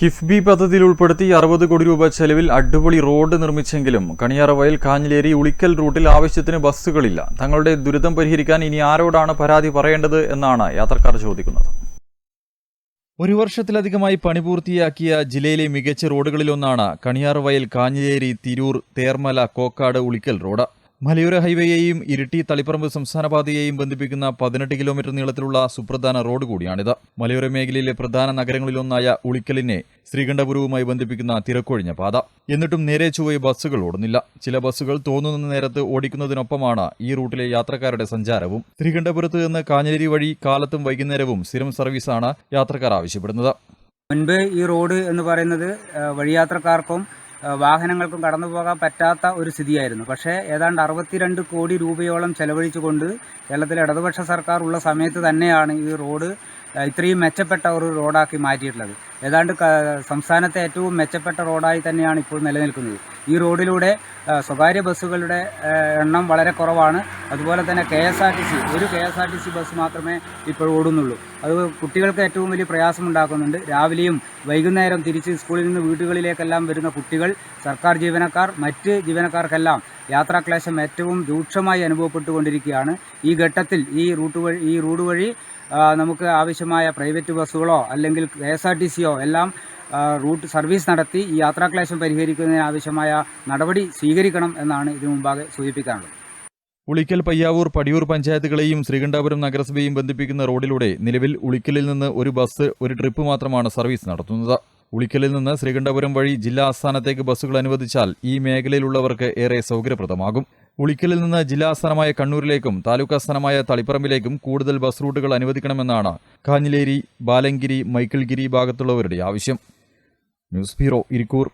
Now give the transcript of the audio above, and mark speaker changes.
Speaker 1: കിഫ്ബി പദ്ധതിയിൽ ഉൾപ്പെടുത്തി അറുപത് കോടി രൂപ ചെലവിൽ അടിപൊളി റോഡ് നിർമ്മിച്ചെങ്കിലും കണിയാറവയൽ കാഞ്ഞിലേരി ഉളിക്കൽ റൂട്ടിൽ ആവശ്യത്തിന് ബസ്സുകളില്ല. തങ്ങളുടെ ദുരിതം പരിഹരിക്കാൻ ഇനി ആരോടാണ് പരാതി പറയേണ്ടത് എന്നാണ് യാത്രക്കാർ ചോദിക്കുന്നത്. ഒരു വർഷത്തിലധികമായി പണി പൂർത്തിയാക്കിയ ജില്ലയിലെ മികച്ച റോഡുകളിലൊന്നാണ് കണിയാറുവയൽ കാഞ്ഞിലേരി തിരൂർ തേർമല കോക്കാട് ഉളിക്കൽ റോഡ്. മലയോര ഹൈവേയെയും ഇരിട്ടി തളിപ്പറമ്പ് സംസ്ഥാന പാതയെയും ബന്ധിപ്പിക്കുന്ന പതിനെട്ട് കിലോമീറ്റർ നീളത്തിലുള്ള സുപ്രധാന റോഡ് കൂടിയാണിത്. മലയോര മേഖലയിലെ പ്രധാന നഗരങ്ങളിലൊന്നായ ഉളിക്കലിനെ ശ്രീകണ്ഠപുരവുമായി ബന്ധിപ്പിക്കുന്ന തിരക്കൊഴിഞ്ഞ പാത. എന്നിട്ടും നേരെ ചൊവ്വയെ ബസ്സുകൾ ഓടുന്നില്ല. ചില ബസ്സുകൾ തോന്നുന്ന നേരത്ത് ഓടിക്കുന്നതിനൊപ്പമാണ് ഈ റൂട്ടിലെ യാത്രക്കാരുടെ സഞ്ചാരവും. ശ്രീകണ്ഠപുരത്ത് നിന്ന് കാഞ്ഞിലേരി വഴി കാലത്തും വൈകുന്നേരവും സ്ഥിരം സർവീസാണ് യാത്രക്കാർ ആവശ്യപ്പെടുന്നത്.
Speaker 2: മുൻപ് ഈ റോഡ് എന്ന് പറയുന്നത് വഴിയാത്രക്കാർക്കും വാഹനങ്ങൾക്കും കടന്നു പോകാൻ പറ്റാത്ത ഒരു സ്ഥിതിയായിരുന്നു. പക്ഷേ ഏതാണ്ട് അറുപത്തിരണ്ട് കോടി രൂപയോളം ചെലവഴിച്ചുകൊണ്ട് കേരളത്തിലെ ഇടതുപക്ഷ സർക്കാർ ഉള്ള സമയത്ത് തന്നെയാണ് ഈ റോഡ് ഇത്രയും മെച്ചപ്പെട്ട ഒരു റോഡാക്കി മാറ്റിയിട്ടുള്ളത്. ഏതാണ്ട് സംസ്ഥാനത്തെ ഏറ്റവും മെച്ചപ്പെട്ട റോഡായി തന്നെയാണ് ഇപ്പോൾ നിലനിൽക്കുന്നത്. ഈ റോഡിലൂടെ സ്വകാര്യ ബസ്സുകളുടെ എണ്ണം വളരെ കുറവാണ്. അതുപോലെ തന്നെ K S R T C ഒരു K S R T C bus മാത്രമേ ഇപ്പോൾ ഓടുന്നുള്ളൂ. അത് കുട്ടികൾക്ക് ഏറ്റവും വലിയ പ്രയാസമുണ്ടാക്കുന്നുണ്ട്. രാവിലെയും വൈകുന്നേരം തിരിച്ച് സ്കൂളിൽ നിന്ന് വീടുകളിലേക്കെല്ലാം വരുന്ന കുട്ടികൾ സർക്കാർ ജീവനക്കാർ മറ്റ് ജീവനക്കാർക്കെല്ലാം യാത്രാക്ലേശം ഏറ്റവും രൂക്ഷമായി അനുഭവപ്പെട്ടുകൊണ്ടിരിക്കുകയാണ്. ഈ ഘട്ടത്തിൽ ഈ റൂട്ട് വഴി ഈ റൂട്ട് വഴി നമുക്ക് ആവശ്യമായ പ്രൈവറ്റ് ബസ്സുകളോ അല്ലെങ്കിൽ കെ എസ് ആർ ടി സിയോ എല്ലാം റൂട്ട് സർവീസ് നടത്തി ഈ യാത്രാക്ലേശം പരിഹരിക്കുന്നതിന് ആവശ്യമായ നടപടി സ്വീകരിക്കണം എന്നാണ് ഇതിനു മുമ്പാകെ സൂചിപ്പിക്കാനുള്ളത്.
Speaker 1: ഉളിക്കൽ പയ്യാവൂർ പടിയൂർ പഞ്ചായത്തുകളെയും ശ്രീകണ്ഠാപുരം നഗരസഭയും ബന്ധിപ്പിക്കുന്ന റോഡിലൂടെ നിലവിൽ ഉളിക്കലിൽ നിന്ന് ഒരു ബസ് ഒരു ട്രിപ്പ് മാത്രമാണ് സർവീസ് നടത്തുന്നത്. ഉളിക്കലിൽ നിന്ന് ശ്രീകണ്ഠപുരം വഴി ജില്ലാ ആസ്ഥാനത്തേക്ക് ബസ്സുകൾ അനുവദിച്ചാൽ ഈ മേഖലയിലുള്ളവർക്ക് ഏറെ സൗകര്യപ്രദമാകും. ഉളിക്കലിൽ നിന്ന് ജില്ലാ ആസ്ഥാനമായ കണ്ണൂരിലേക്കും താലൂക്ക് ആസ്ഥാനമായ തളിപ്പറമ്പിലേക്കും കൂടുതൽ ബസ് റൂട്ടുകൾ അനുവദിക്കണമെന്നാണ് കാഞ്ഞിലേരി ബാലങ്കിരി മൈക്കിൾഗിരി ഭാഗത്തുള്ളവരുടെ ആവശ്യം. News bureau Irikkur.